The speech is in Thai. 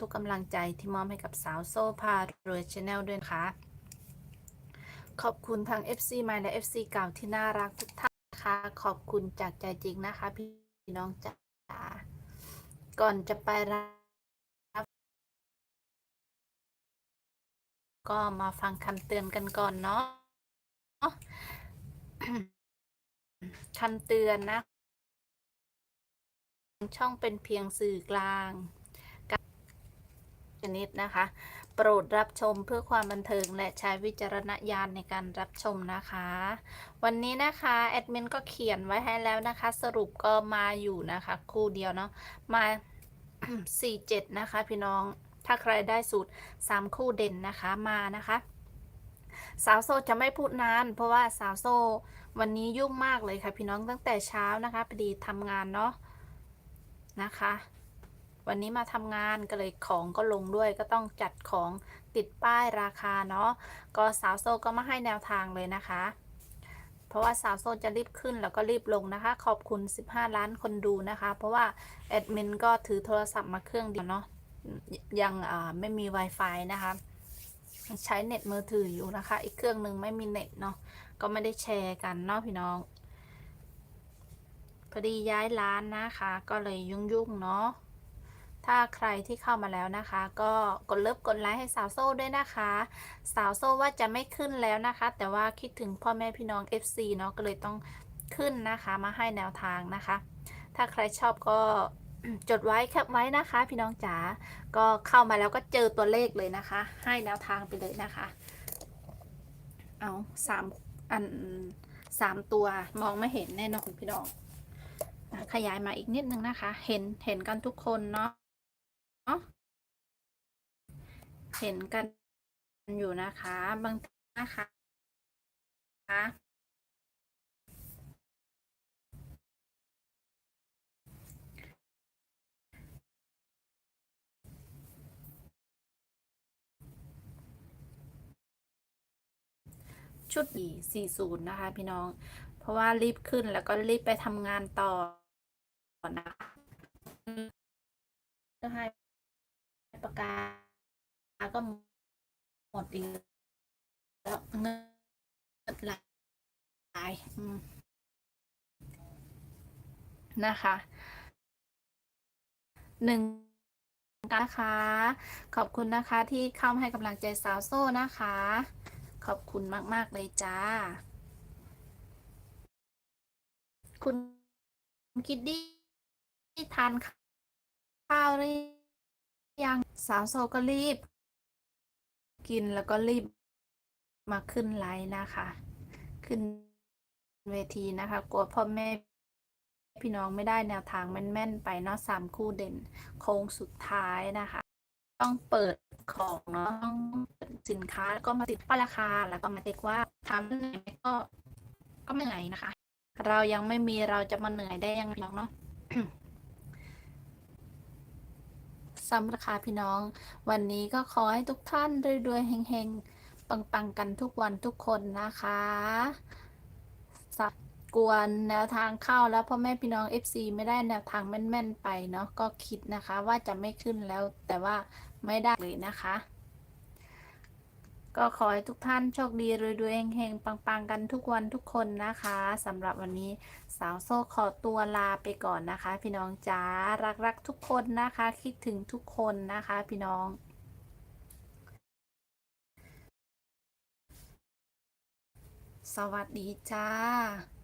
ทุกกำลังใจที่มอบให้กับสาวโซ่พารวยชาแนลด้วยนะคะ ขอบคุณทาง FC ใหม่และ FC เก่าที่น่ารักทุกท่านนะคะขอบคุณจากใจจริงนะคะ พี่น้องจ๋าก่อนจะไปรับ ก็มาฟังคำเตือนกันก่อนเนาะคำเตือนนะ ช่องเป็นเพียงสื่อกลาง ชนิดนะคะ โปรดรับชมเพื่อความบันเทิงและใช้วิจารณญาณในการรับชมนะคะ วันนี้นะคะแอดมินก็เขียนไว้ให้แล้วนะคะ สรุปก็มาอยู่นะคะ คู่เดียวเนาะมา 47 นะคะ พี่น้องถ้าใครได้สูตร 3 คู่เด่นนะคะมานะคะสาวโซจะไม่พูดนาน เพราะว่าสาวโซวันนี้ยุ่งมากเลยค่ะ พี่น้องตั้งแต่เช้านะคะพอดีทำงานเนาะนะคะ วันนี้มาทำงานก็เลยของก็ลงด้วยก็ต้องจัดของติดป้ายราคาเนาะก็สาวโซก็มาให้แนวทางเลยนะคะ เพราะว่าสาวโซจะรีบขึ้นแล้วก็รีบลงนะคะ ขอบคุณ 15 ล้านคนดูนะคะ เพราะว่าแอดมินก็ถือโทรศัพท์มาเครื่องเดียวเนาะยังอ่าไม่มี Wi-Fi นะคะใช้เน็ตมือถืออยู่นะคะ อีกเครื่องหนึ่งไม่มีเน็ตเนาะ ก็ไม่ได้แชร์กันเนาะพี่น้อง พอดีย้ายร้านนะคะ ก็เลยยุ่งๆเนาะ ถ้าใครที่เข้ามาแล้วนะคะ ก็กดเลิฟกดไลค์ให้สาวโซ่ด้วยนะคะ สาวโซ่ว่าจะไม่ขึ้นแล้วนะคะ แต่ว่าคิดถึงพ่อแม่พี่น้อง FC เนาะก็เลยต้องขึ้นนะคะมาให้แนวทางนะคะ ถ้าใครชอบก็จดไว้แคปไว้นะคะ พี่น้องจ๋าก็เข้ามาแล้วก็เจอตัวเลขเลยนะคะ ให้แนวทางไปเลยนะคะ เอาสามอันสามตัวมองไม่เห็นแน่นอนพี่น้องขยายมาอีกนิดนึงนะคะ เห็นเห็นกันทุกคนเนาะ เห็นกันอยู่นะคะ บางทีนะคะชุดสี่ศูนย์นะคะ พี่น้อง เพราะว่ารีบขึ้นแล้วก็รีบไปทำงานต่อนะคะให้ปากกาศ ก็หมดอีกแล้วเงินหลายนะคะหนึ่งนะคะ ขอบคุณนะคะที่เข้ามาให้กำลังใจสาวโซ่นะคะ ขอบคุณมาก ๆ เลยจ้า คุณคิดดี้ทานข้าวหรือยังสาวโซก็รีบ กินแล้วก็รีบมาขึ้นไลน์นะคะ ขึ้นเวทีนะคะ กลัวพ่อแม่พี่น้องไม่ได้แนวทางแม่นๆ ไปเนาะสามคู่เด่น โค้งสุดท้ายนะคะ ต้องเปิดของเนาะต้องสินค้าแล้วก็มาติดป้ายราคา แล้วก็มาเช็คว่าทำเหนื่อยไหมก็ก็ไม่เหนนะคะ เรายังไม่มีเราจะมาเหนื่อยได้ยังไงเนาะ ซ้ำราคาพี่น้อง วันนี้ก็ขอให้ทุกท่านรวยๆเฮงๆ ปังๆ กันทุกวันทุกคนนะคะสับกวนแนวทางเข้าแล้วพ่อแม่พี่น้อง FC ไม่ได้แนวทางแม่นๆ ไปเนาะก็คิดนะคะ ว่าจะไม่ขึ้นแล้วแต่ว่าไม่ได้เลยนะคะ ก็ขอให้ทุกท่านโชคดีรวยๆเฮงๆปังๆ กันทุกวันทุกคนนะคะสำหรับวันนี้สาวโซ่ขอตัวลาไปก่อนนะคะ พี่น้องจ๋ารักๆทุกคนนะคะ คิดถึงทุกคนนะคะ พี่น้องสวัสดีจ้า